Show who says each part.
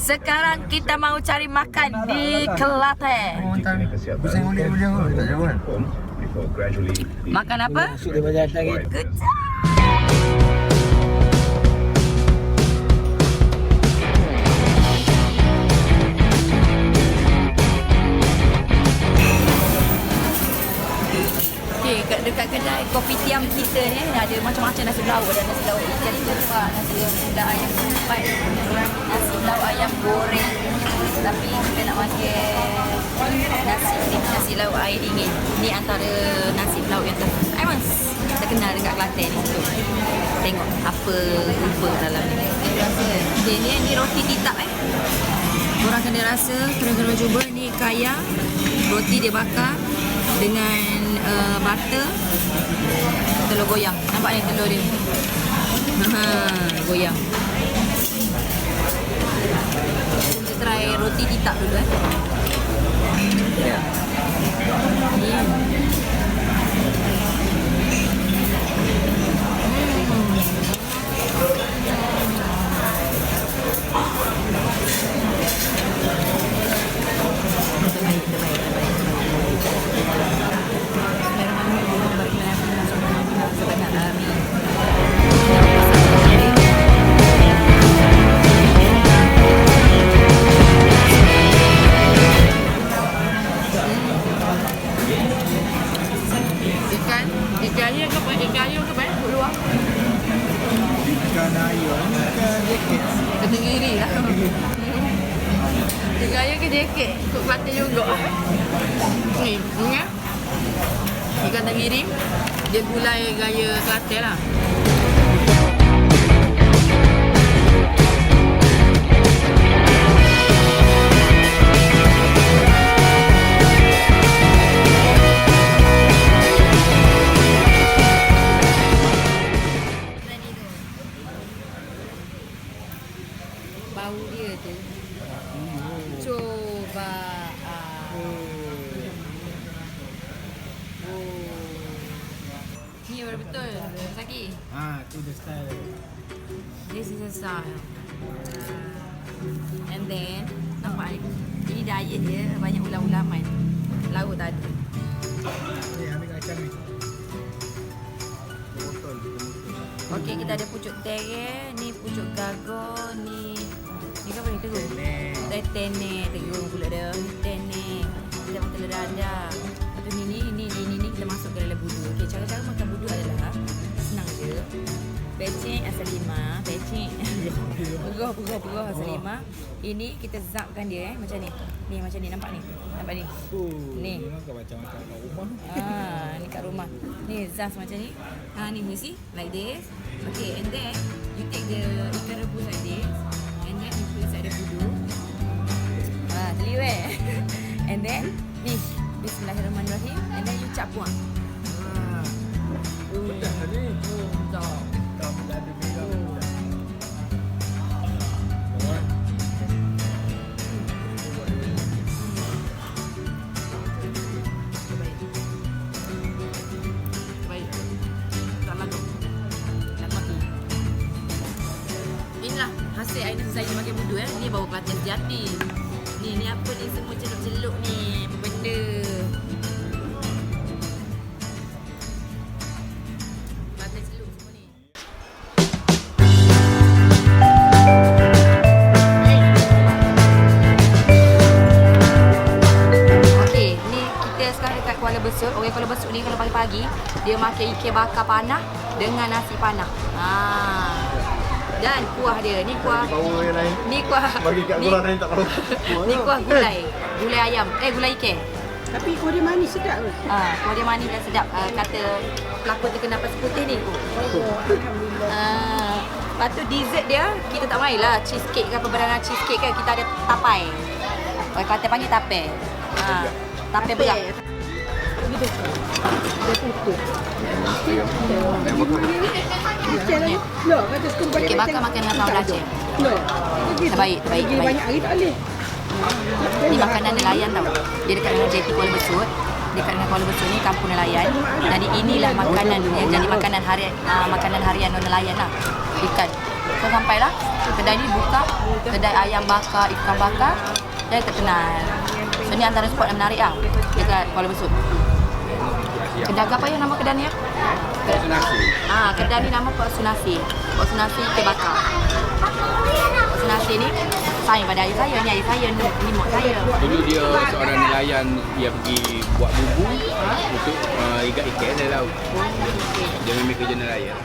Speaker 1: Sekarang kita mau cari makan di Kelantan.
Speaker 2: Tak jauh kan?
Speaker 1: Makan apa?
Speaker 2: Masuk
Speaker 1: kedai kopi tiam kita ni ada macam-macam nasi lauk ada nasi lauk ikan cupang, nasi lauk sunda ayam kupat, nasi lauk ayam goreng. Tapi kita nak makan nasi nasi lauk air dingin. Ni antara nasi lauk yang ter famous terkenal dekat Kelantan ni situ. Tengok apa rupa dalam ni. Dia ni ni roti titap eh. Korang kena rasa, kena kena cuba ni kaya roti dia bakar dengan uh, butter telur goyang. Nampak ni telur dia. Ha, goyang. Kita try roti titap dulu eh. Ikan, air ke apa? Ikan air ke apa? Luar.
Speaker 2: Ikan ayam, ikan jaket.
Speaker 1: Ketenggiri lah. Ikan air ke jaket? Kut juga. Ni, ni. Ikan tenggiri. Dia gulai gaya Kelantan lah. Baru betul. Lagi.
Speaker 2: Ah, tu the style.
Speaker 1: This is a style. And then, nampak ni? Ini diet dia banyak ulam-ulaman. Laut tadi.
Speaker 2: Ni ambil kacang ni. Botol.
Speaker 1: Okey, kita ada pucuk tere, ni pucuk gago, ni ni apa ni terus? Teh tenek, terus pula dia. Tenek. Kita makan telur dadah. Lepas tu ni ni ni ni ni, kita masuk ke dalam budu. Okey, cara-cara makan Pecik asal lima, pecik. Pegah, pegah, pegah asal lima. Ini kita zapkan dia eh, macam ni. Ni macam ni, nampak ni? Nampak ni?
Speaker 2: Oh,
Speaker 1: Ni.
Speaker 2: Kau macam makan kat rumah.
Speaker 1: Ah, ni kat rumah. Ni zas macam ni. Ha ni you see like this. Okay, and then you take the ikan rebus like this. And then you put inside the budu. Ah, teliu eh. and then ni Bismillahirrahmanirrahim. And then you campur.
Speaker 2: Ah.
Speaker 1: Hasil air nasi saya makan budu eh. Ni bawa Kelantan sejati. Ni ni apa ni semua celup-celup ni. Apa benda. Ni. Ni ni pagi-pagi dia makan ikan bakar panah dengan nasi panah. Ha. Dan kuah dia, ni kuah
Speaker 2: Bau yang lain.
Speaker 1: ni kuah
Speaker 2: Bagi kat
Speaker 1: ni,
Speaker 2: korang lain tak tahu.
Speaker 1: ni kuah gulai. Gulai ayam. Eh gulai ikan.
Speaker 3: Tapi kuah dia manis sedap ke?
Speaker 1: Ha, kuah dia manis dan sedap. Uh, kata pelakon terkenal pasal putih ni.
Speaker 3: Oh, Alhamdulillah.
Speaker 1: Uh, lepas tu dessert dia kita tak main lah cheesecake ke apa barang cheesecake kan kita ada tapai. Orang kata panggil tapai. Ha, tapai berat. Okey, bakar makan dengan tahu belajar.
Speaker 3: Loh.
Speaker 1: Terbaik, terbaik, terbaik.
Speaker 3: banyak hari tak boleh.
Speaker 1: Ni makanan nelayan tau. Dia dekat dengan JT Kuala Besut. Dekat dengan Kuala Besut ni kampung nelayan. Jadi inilah makanan yang jadi makanan harian uh, makanan harian nelayan lah. Ikan. So sampailah kedai ni buka kedai ayam bakar, ikan bakar dan terkenal. So ni antara spot yang menarik lah dekat Kuala Besut. Kedai apa yang nama kedai ya?
Speaker 4: Rasa nasi.
Speaker 1: Ah, kedai ni nama Pak Sunasi. Pak Sunasi Teh Bakar. Pak ni sayang pada ayah saya, ni ayah saya, ni, mak saya.
Speaker 4: Dulu dia seorang nelayan dia pergi buat bubu untuk uh, ikat ikan dari laut. Dia memang kerja nelayan.